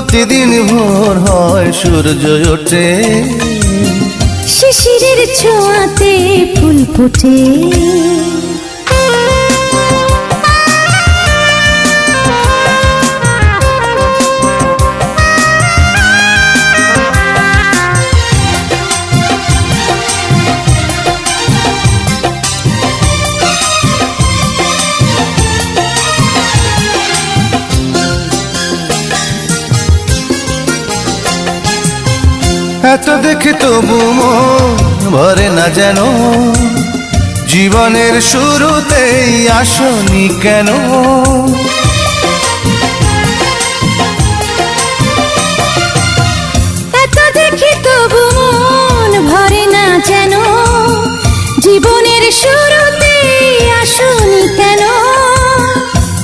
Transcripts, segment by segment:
প্রতিদিন ভোর হয় সূর্য ওঠে। শিশিরের ছোঁয়াতে ফুল ফোটে। এত দেখে তবু ভরে না যেন। জীবনের শুরুতেই আসনি কেন?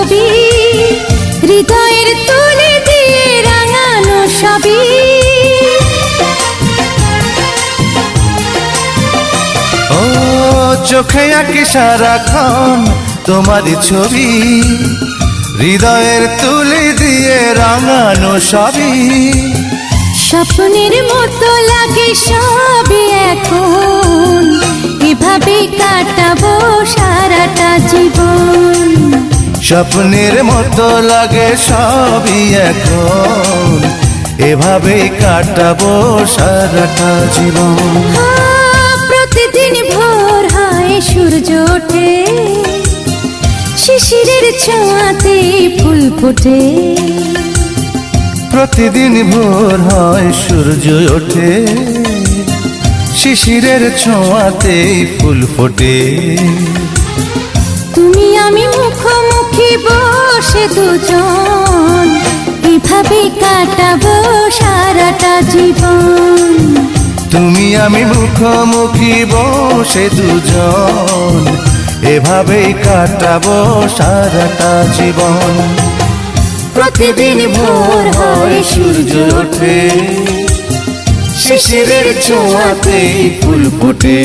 ছবি হৃদয়ের তুলে দিয়ে রাঙানো সবই ও চোখে আঁকি সারাক্ষণ তোমারই ছবি হৃদয়ের তুলি দিয়ে রাঙানো সবই স্বপ্নের মতো লাগে সবই এখন। এভাবে কাটাবো সারাটা জীবন। স্বপ্নের মতো লাগে সবই এখন। এভাবে কাটাবো সারাটা জীবন। প্রতিদিন ভোর হয় সূর্য ওঠে। শিশিরের ছোঁয়াতে ফুল ফোটে। প্রতিদিন ভোর হয় সূর্য ওঠে। শিশিরের ছোঁয়াতে ফুল ফোটে। তুমি আমি মুখোমুখি বসে দুজন এভাবে কাটাবো সারাটা জীবন? তুমি আমি মুখোমুখি বসে দুজন এভাবেই কাটাবো সারাটা জীবন। প্রতিদিন ভোর হয় সূর্য ওঠে শিশিরের ছোঁয়াতে ফুল ফোটে।